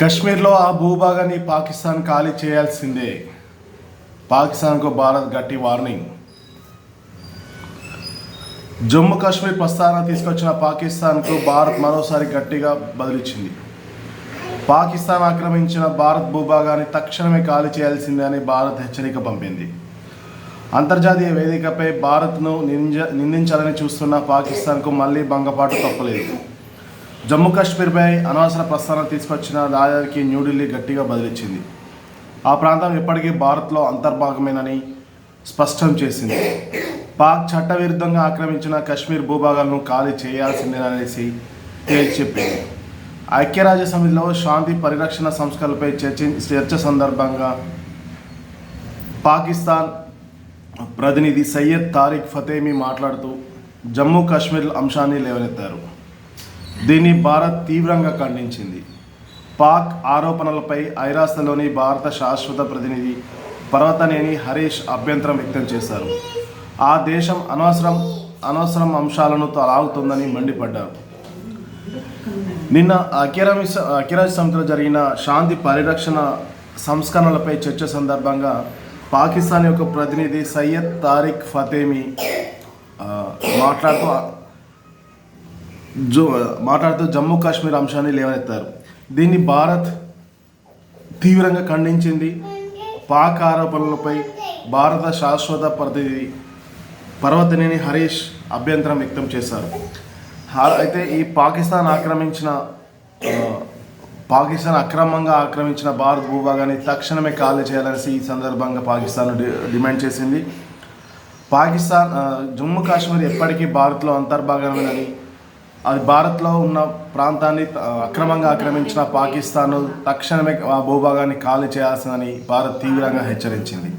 కశ్మీర్లో ఆ భూభాగాన్ని పాకిస్తాన్ ఖాళీ చేయాల్సిందే. పాకిస్తాన్కు భారత్ గట్టి వార్నింగ్. జమ్మూ కాశ్మీర్ ప్రస్తావన తీసుకొచ్చిన పాకిస్తాన్కు భారత్ మరోసారి గట్టిగా బదిలిచ్చింది. పాకిస్తాన్ ఆక్రమించిన భారత్ భూభాగాన్ని తక్షణమే ఖాళీ చేయాల్సిందే అని భారత్ హెచ్చరిక పంపింది. అంతర్జాతీయ వేదికపై భారత్ను నిందించాలని చూస్తున్న పాకిస్తాన్కు మళ్ళీ భంగపాటు తప్పలేదు. జమ్మూ కాశ్మీర్పై అనవసర ప్రస్థానం తీసుకొచ్చిన దాయానికి న్యూఢిల్లీ గట్టిగా బదిలిచ్చింది. ఆ ప్రాంతం ఇప్పటికీ భారత్లో అంతర్భాగమేనని స్పష్టం చేసింది. పాక్ చట్టవిరుద్ధంగా ఆక్రమించిన కశ్మీర్ భూభాగాలను ఖాళీ చేయాల్సిందేననేసి తేల్చి చెప్పింది. ఐక్యరాజ్య సమితిలో శాంతి పరిరక్షణ సంస్కరణలపై చర్చ చర్చ సందర్భంగా పాకిస్తాన్ ప్రతినిధి సయ్యద్ తారిక్ ఫతేమీ మాట్లాడుతూ జమ్మూ కాశ్మీర్ అంశాన్ని లేవనెత్తారు. దీన్ని భారత్ తీవ్రంగా ఖండించింది. పాక్ ఆరోపణలపై ఐరాసలోని భారత శాశ్వత ప్రతినిధి పర్వతనేని హరీష్ అభ్యంతరం వ్యక్తం చేశారు. ఆ దేశం అనవసరం అనవసరం అంశాలను తలాగుతుందని మండిపడ్డారు. నిన్న అఖిరామి అఖిరాజ్ సమితిలో జరిగిన శాంతి పరిరక్షణ సంస్కరణలపై చర్చ సందర్భంగా పాకిస్తాన్ యొక్క ప్రతినిధి సయ్యద్ తారిక్ ఫతేమి మాట్లాడుతూ జో మాట్లాడుతూ జమ్మూ కాశ్మీర్ అంశాన్ని లేవనెత్తారు. దీన్ని భారత్ తీవ్రంగా ఖండించింది. పాక్ ఆరోపణలపై భారత శాశ్వత ప్రతినిధి పర్వతనేని హరీష్ అభ్యంతరం వ్యక్తం చేశారు. అయితే ఈ పాకిస్తాన్ ఆక్రమించిన పాకిస్తాన్ అక్రమంగా ఆక్రమించిన భారత్ భూభాగాన్ని తక్షణమే ఖాళీ చేయాలని ఈ సందర్భంగా పాకిస్తాన్ డి- డిమాండ్ చేసింది. పాకిస్తాన్ జమ్మూ కాశ్మీర్ ఎప్పటికీ భారత్లో అంతర్భాగమేనని అది భారత్లో ఉన్న ప్రాంతాన్ని అక్రమంగా ఆక్రమించిన పాకిస్తాన్ తక్షణమే ఆ భూభాగాన్ని ఖాళీ చేయాల్సిందని భారత్ తీవ్రంగా హెచ్చరించింది.